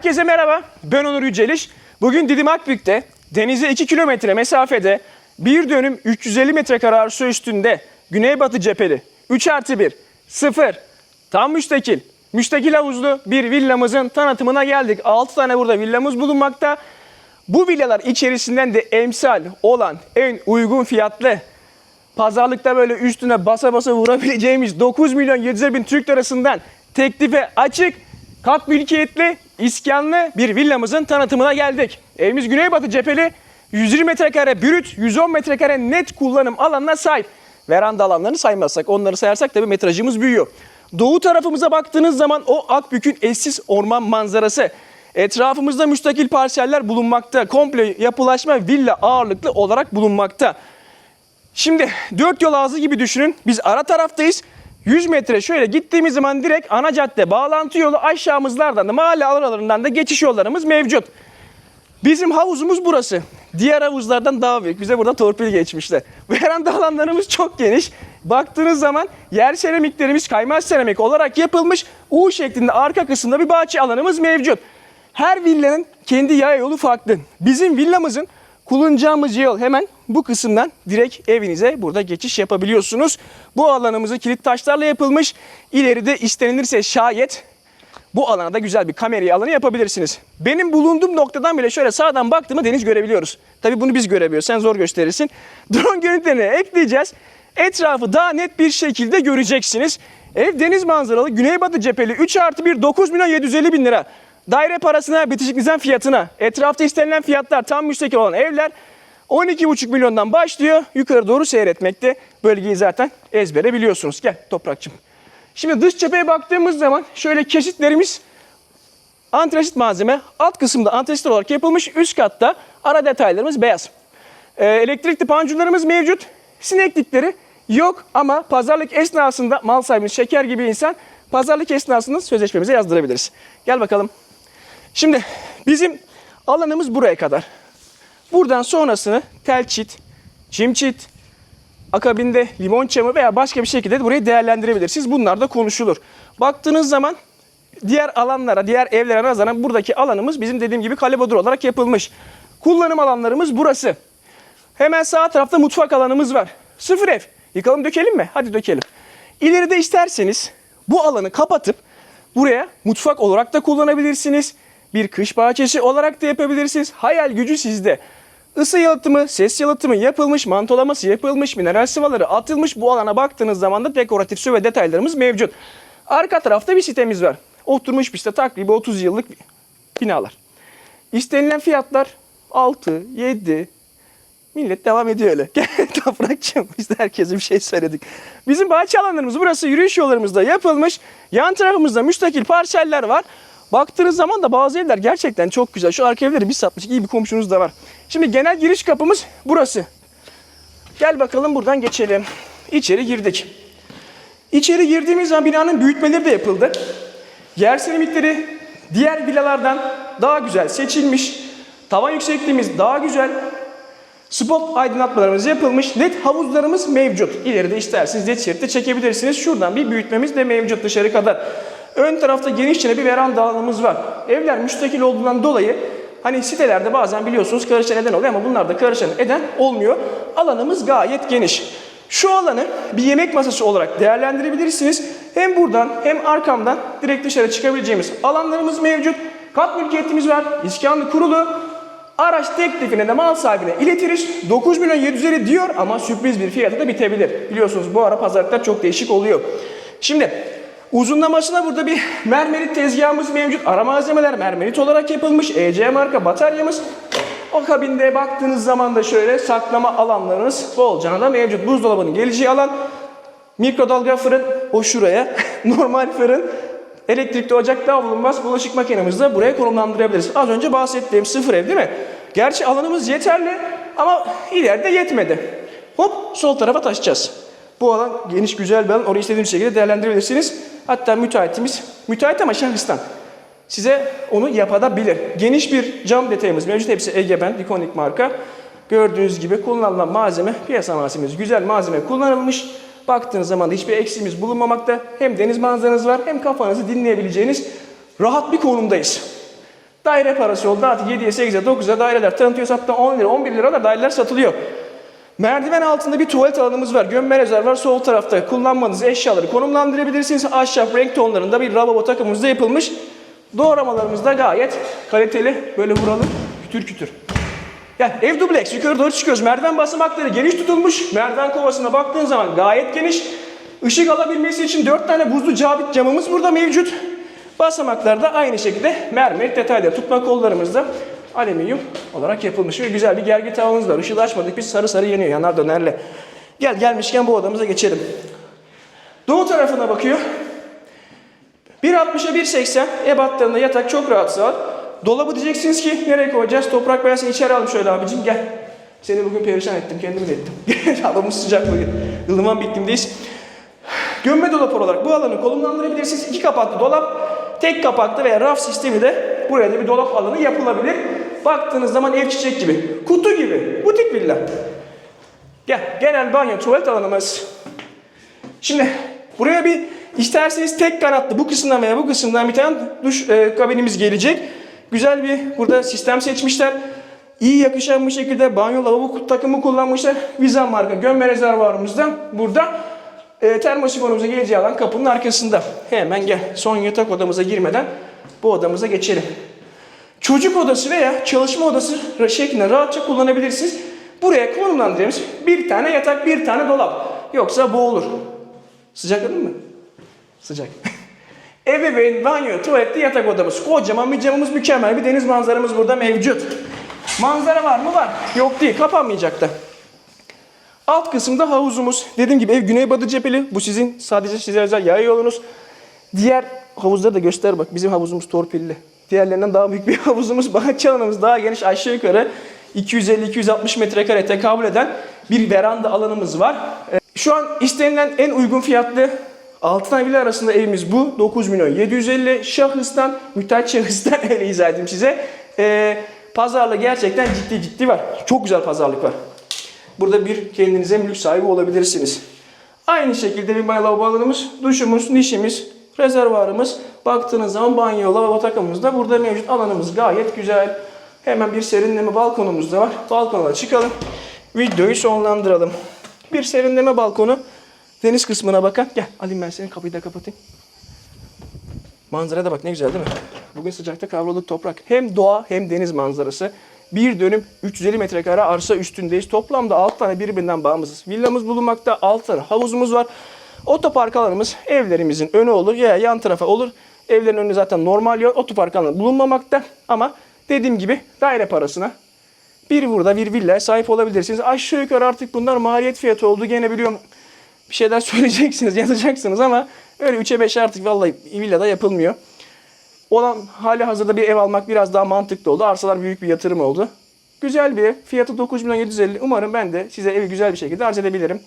Herkese merhaba, ben Onur Yüceliş. Bugün Didim Akbük'te denize 2 kilometre mesafede bir dönüm 350 metrekare arsa üstünde Güneybatı cepheli 3 artı 1, 0, tam müstakil, müstakil havuzlu bir villamızın tanıtımına geldik. 6 tane burada villamız bulunmakta. Bu villalar içerisinden de emsal olan en uygun fiyatlı pazarlıkta böyle üstüne basa basa vurabileceğimiz 9 milyon 700 bin Türk lirasından teklife açık, kat mülkiyetli, iskanlı bir villamızın tanıtımına geldik. Evimiz Güneybatı cepheli, 120 metrekare brüt, 110 metrekare net kullanım alanına sahip. Veranda alanlarını saymazsak, onları sayarsak tabii metrajımız büyüyor. Doğu tarafımıza baktığınız zaman o Akbük'ün eşsiz orman manzarası. Etrafımızda müstakil parseller bulunmakta. Komple yapılaşma villa ağırlıklı olarak bulunmakta. Şimdi dört yol ağzı gibi düşünün. Biz ara taraftayız. 100 metre şöyle gittiğimiz zaman direkt ana cadde bağlantı yolu aşağımızlardan da mahalle aralarından da geçiş yollarımız mevcut. Bizim havuzumuz burası. Diğer havuzlardan daha büyük. Bize burada torpil geçmişler. Veranda alanlarımız çok geniş. Baktığınız zaman yer seramiklerimiz kaymaz seramik olarak yapılmış. U şeklinde arka kısımda bir bahçe alanımız mevcut. Her villanın kendi yaya yolu farklı. Bizim villamızın kullanacağımız yol hemen bu kısımdan direkt evinize burada geçiş yapabiliyorsunuz. Bu alanımızı kilit taşlarla yapılmış. İleride istenilirse şayet bu alana da güzel bir kamera alanı yapabilirsiniz. Benim bulunduğum noktadan bile şöyle sağdan baktığımda deniz görebiliyoruz. Tabi bunu biz görebiliyoruz. Sen zor gösterirsin. Drone görüntülerini ekleyeceğiz. Etrafı daha net bir şekilde göreceksiniz. Ev deniz manzaralı Güneybatı cepheli 3 artı 1 9 milyon 750 bin lira. Daire parasına, bitişik nizam fiyatına, etrafta istenilen fiyatlar tam müstakil olan evler 12,5 milyondan başlıyor. Yukarı doğru seyretmekte. Bölgeyi zaten ezbere biliyorsunuz. Gel toprakçım. Şimdi dış cepheye baktığımız zaman şöyle kesitlerimiz antresit malzeme. Alt kısımda antresit olarak yapılmış. Üst katta ara detaylarımız beyaz. Ee, elektrikli panjurlarımız mevcut. Sineklikleri yok ama pazarlık esnasında mal sahibimiz şeker gibi insan pazarlık esnasında sözleşmemize yazdırabiliriz. Gel bakalım. Şimdi bizim alanımız buraya kadar. Buradan sonrasını tel çit, çim çit, akabinde limon çamı veya başka bir şekilde de burayı değerlendirebilirsiniz. Bunlar da konuşulur. Baktığınız zaman diğer alanlara, diğer evlere nazaran buradaki alanımız bizim dediğim gibi kalebodur olarak yapılmış. Kullanım alanlarımız burası. Hemen sağ tarafta mutfak alanımız var. Sıfır ev. Yıkalım dökelim mi? Hadi dökelim. İleride isterseniz bu alanı kapatıp buraya mutfak olarak da kullanabilirsiniz. Bir kış bahçesi olarak da yapabilirsiniz. Hayal gücü sizde. Isı yalıtımı, ses yalıtımı yapılmış, mantolaması yapılmış, mineral sıvaları atılmış. Bu alana baktığınız zaman da dekoratif su ve detaylarımız mevcut. Arka tarafta bir sitemiz var. Oturmuş bir site takribi 30 yıllık binalar. İstenilen fiyatlar 6, 7, Millet devam ediyor öyle. Toprakçım biz de herkese bir şey söyledik. Bizim bahçe alanlarımız burası yürüyüş yollarımızda yapılmış. Yan tarafımızda müstakil parseller var. Baktığınız zaman da bazı evler gerçekten çok güzel. Şu arka evleri biz satmıştık. İyi bir komşunuz da var. Şimdi genel giriş kapımız burası. Gel bakalım buradan geçelim. İçeri girdik. İçeri girdiğimiz zaman binanın büyütmeleri de yapıldı. Yer seramikleri diğer villalardan daha güzel seçilmiş. Tavan yüksekliğimiz daha güzel. Spot aydınlatmalarımız yapılmış. LED havuzlarımız mevcut. İleride isterseniz LED şeritte çekebilirsiniz. Şuradan bir büyütmemiz de mevcut dışarı kadar. Ön tarafta genişçe bir veranda alanımız var. Evler müstakil olduğundan dolayı hani sitelerde bazen biliyorsunuz karışan eden oluyor ama bunlar da karışan eden olmuyor. Alanımız gayet geniş. Şu alanı bir yemek masası olarak değerlendirebilirsiniz. Hem buradan hem arkamdan direkt dışarı çıkabileceğimiz alanlarımız mevcut. Kat mülkiyetimiz var. İskanlı kurulu. Araç teklifine de mal sahibine iletiriz. 9 milyon 750 diyor ama sürpriz bir fiyatı da bitebilir. Biliyorsunuz bu ara pazarlıklar çok değişik oluyor. Şimdi uzunlamasına burada bir mermerit tezgahımız mevcut. Ara malzemeler mermerit olarak yapılmış. EC marka bataryamız. O kabinde baktığınız zaman da şöyle saklama alanlarınız bolca da mevcut. Buzdolabının geleceği alan. Mikrodalga fırın o şuraya. Normal fırın. Elektrikli ocak daha bulunmaz. Bulaşık makinemizi de buraya konumlandırabiliriz. Az önce bahsettiğim sıfır ev değil mi? Gerçi alanımız yeterli ama ileride yetmedi. Hop sol tarafa taşıyacağız. Bu alan geniş güzel bir alan. Orayı istediğiniz şekilde değerlendirebilirsiniz. Hatta müteahhitimiz, müteahhit ama şahıstan. Size onu yapabilir. Geniş bir cam detayımız mevcut. Hepsi Egemen, Dikonik marka. Gördüğünüz gibi kullanılan malzeme, piyasa malzememiz güzel malzeme kullanılmış. Baktığınız zaman da hiçbir eksiğimiz bulunmamakta. Hem deniz manzaranız var hem kafanızı dinleyebileceğiniz rahat bir konumdayız. Daire parası oldu. Artık 7'ye 8'e 9'a daireler tanıtıyoruz. Hatta 10 lira 11 lira da daireler satılıyor. Merdiven altında bir tuvalet alanımız var. Gömme rezerv var. Sol tarafta kullanmanız eşyaları konumlandırabilirsiniz. Ahşap renk tonlarında bir lavabo takımımız da yapılmış. Doğramalarımız da gayet kaliteli. Böyle vuralım. Kütür kütür. Yani ev dubleks. Yukarı doğru çıkıyoruz. Merdiven basamakları geniş tutulmuş. Merdiven kovasına baktığın zaman gayet geniş. Işık alabilmesi için 4 tane buzlu cabit camımız burada mevcut. Basamaklarda aynı şekilde mermer detayları tutma kollarımız da alüminyum olarak yapılmış ve güzel bir gergi tavanımız var. Işığı açmadık biz sarı sarı yanıyor yanar dönerle. Gel gelmişken bu odamıza geçelim. Doğu tarafına bakıyor. 1.60'a 1.80 ebatlarında yatak çok rahat sığar. Dolabı diyeceksiniz ki nereye koyacağız? Toprak ben seni içeri alalım şöyle abicim gel. Seni bugün perişan ettim kendimi de ettim. Havamız sıcak bugün. Ilıman bittimdeyiz. Gömme dolap olarak bu alanı konumlandırabilirsiniz. İki kapaklı dolap, tek kapaklı veya raf sistemi de buraya da bir dolap alanı yapılabilir. Baktığınız zaman ev çiçek gibi, kutu gibi, butik villa. Gel, genel banyo tuvalet alanımız. Şimdi buraya bir isterseniz tek kanatlı bu kısımdan veya bu kısımdan bir tane duş e, kabinimiz gelecek. Güzel bir burada sistem seçmişler. İyi yakışan bir şekilde banyo lavabo takımı kullanmışlar. Vizan marka gömme rezervuarımızda burada e, termosifonumuza geleceği alan kapının arkasında. Hemen gel son yatak odamıza girmeden bu odamıza geçelim. Çocuk odası veya çalışma odası şeklinde rahatça kullanabilirsiniz. Buraya konumlandırdığımız bir tane yatak, bir tane dolap. Yoksa boğulur. Sıcakladın mı? Sıcak. Ebeveyn, banyo, tuvalette yatak odamız. Kocaman bir camımız, mükemmel bir deniz manzaramız burada mevcut. Manzara var mı? Var. Yok değil, kapanmayacak da. Alt kısımda havuzumuz. Dediğim gibi ev güneybatı cepheli. Bu sizin sadece size özel yaya yolunuz. Diğer havuzları da göster bak. Bizim havuzumuz torpilli. Diğerlerinden daha büyük bir havuzumuz. Bahçe alanımız daha geniş. Aşağı yukarı 250-260 metrekare tekabül eden bir veranda alanımız var. Ee, Şu an istenilen en uygun fiyatlı Altın villa arasında evimiz bu. 9 milyon 750 şahıstan, müteahhit şahıstan öyle izah edeyim size. Ee, pazarlığı gerçekten ciddi ciddi var. Çok güzel pazarlık var. Burada bir kendinize mülk sahibi olabilirsiniz. Aynı şekilde bir banyo lavabo alanımız, duşumuz, nişimiz, rezervuarımız. Baktığınız zaman banyo, lavabo takımımız da burada mevcut. Alanımız gayet güzel. Hemen bir serinleme balkonumuz da var. Balkona çıkalım. Videoyu sonlandıralım. Bir serinleme balkonu. Deniz kısmına bakan. Gel alayım ben senin kapıyı da kapatayım. Manzaraya da bak ne güzel değil mi? Bugün sıcakta kavruluk toprak. Hem doğa hem deniz manzarası. Bir dönüm 350 metrekare arsa üstündeyiz. Toplamda 6 tane birbirinden bağımsız villamız bulunmakta. 6 tane havuzumuz var. Otopark alanımız evlerimizin önü olur ya yan tarafa olur. Evlerin önü zaten normal yol. Otopark alanı bulunmamakta. Ama dediğim gibi daire parasına bir burada bir villaya sahip olabilirsiniz. Aşağı yukarı artık bunlar maliyet fiyatı oldu. Gene biliyorum bir şeyler söyleyeceksiniz, yazacaksınız ama öyle 3'e 5'e artık vallahi villada yapılmıyor. Olan hali hazırda bir ev almak biraz daha mantıklı oldu. Arsalar büyük bir yatırım oldu. Güzel bir ev. Fiyatı 9 milyon 750. Umarım ben de size evi güzel bir şekilde arz edebilirim.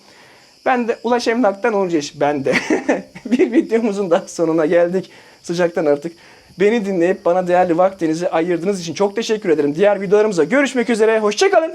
Ben de Ulaş Emlak'tan Onur Ceş. Ben de. bir videomuzun da sonuna geldik. Sıcaktan artık. Beni dinleyip bana değerli vaktinizi ayırdığınız için çok teşekkür ederim. Diğer videolarımızda görüşmek üzere. Hoşçakalın.